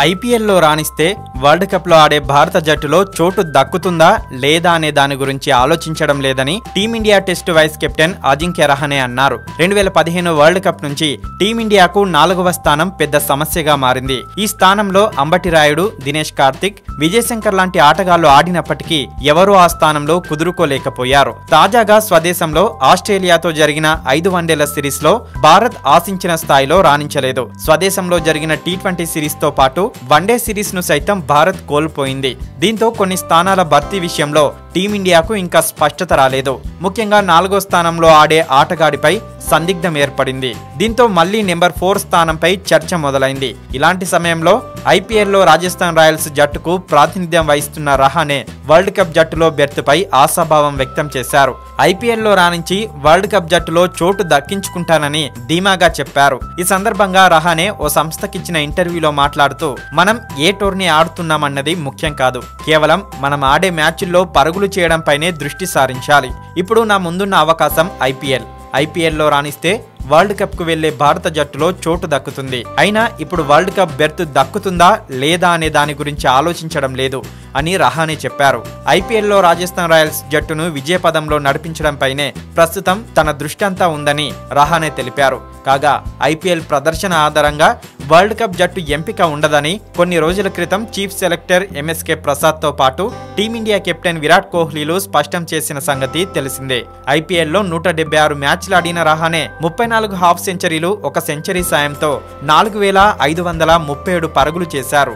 ఐపీఎల్లో రాణిస్తే వరల్డ్ కప్లో ఆడే భారత జట్టులో చోటు దక్కుతుందా లేదా అనే దాని గురించి ఆలోచించడం లేదని Team India test vice captain Ajinkya Rahane అన్నారు. రెండు వేల పదిహేను వరల్డ్ కప్ నుంచి టీమిండియాకు నాలుగవ స్థానం పెద్ద సమస్యగా మారింది. ఈ స్థానంలో అంబటి రాయుడు దినేష్ కార్తిక్ విజయశంకర్ లాంటి ఆటగాళ్ళు ఆడినప్పటికీ ఎవరూ ఆ స్థానంలో కుదురుకోలేకపోయారు. తాజాగా స్వదేశంలో ఆస్ట్రేలియాతో జరిగిన ఐదు వన్డేల సిరీస్లో భారత్ ఆశించిన స్థాయిలో రాణించలేదు. స్వదేశంలో జరిగిన టీ ట్వంటీ సిరీస్తో పాటు పాటు వన్డే సిరీస్ను సైతం భారత్ కోల్పోయింది. దీంతో కొన్ని స్థానాల భర్తీ విషయంలో టీమిండియాకు ఇంకా స్పష్టత రాలేదు. ముఖ్యంగా నాలుగో స్థానంలో ఆడే ఆటగాడిపై సందిగ్ధం ఏర్పడింది. దీంతో మళ్ళీ నెంబర్ ఫోర్ స్థానంపై చర్చ మొదలైంది. ఇలాంటి సమయంలో ఐపీఎల్లో రాజస్థాన్ రాయల్స్ జట్టుకు ప్రాతినిధ్యం వహిస్తున్న రహానే వరల్డ్ కప్ జట్టులో బెర్త్పై ఆశాభావం వ్యక్తం చేశారు. ఐపీఎల్లో రాణించి వరల్డ్ కప్ జట్టులో చోటు దక్కించుకుంటానని ధీమాగా చెప్పారు. ఈ సందర్భంగా రహానే ఓ సంస్థకిచ్చిన ఇంటర్వ్యూలో మాట్లాడుతూ మనం ఏ టోర్నీ ఆడుతున్నామన్నది ముఖ్యం కాదు. కేవలం మనం ఆడే మ్యాచ్ల్లో పరుగులు చేయడంపైనే దృష్టి సారించాలి. ఇప్పుడు నా ముందున్న అవకాశం ఐపీఎల్ ఐపీఎల్లో రాణిస్తే వరల్డ్ కప్కు వెళ్ళే భారత జట్టులో చోటు దక్కుతుంది. అయినా ఇప్పుడు వరల్డ్ కప్ బెర్త్ దక్కుతుందా లేదా అనే దాని గురించి ఆలోచించడం లేదు అని రహానే చెప్పారు. ఐపీఎల్లో రాజస్థాన్ రాయల్స్ జట్టును విజయపదంలో నడిపించడంపైనే ప్రస్తుతం తన దృష్టి అంతా ఉందని రహానే తెలిపారు. కాగా ఐపీఎల్ ప్రదర్శన ఆధారంగా వరల్డ్ కప్ జట్టు ఎంపిక ఉండదని కొన్ని రోజుల క్రితం చీఫ్ సెలెక్టర్ ఎంఎస్కే ప్రసాద్తో పాటు టీమిండియా కెప్టెన్ విరాట్ కోహ్లీలు స్పష్టం చేసిన సంగతి తెలిసిందే. ఐపీఎల్లో నూట డెబ్బై ఆరు మ్యాచ్లు ఆడిన రహానే ముప్పై నాలుగు హాఫ్ సెంచరీలు ఒక సెంచరీ సాయంతో నాలుగు వేల ఐదు వందల ముప్పై ఏడు పరుగులు చేశారు.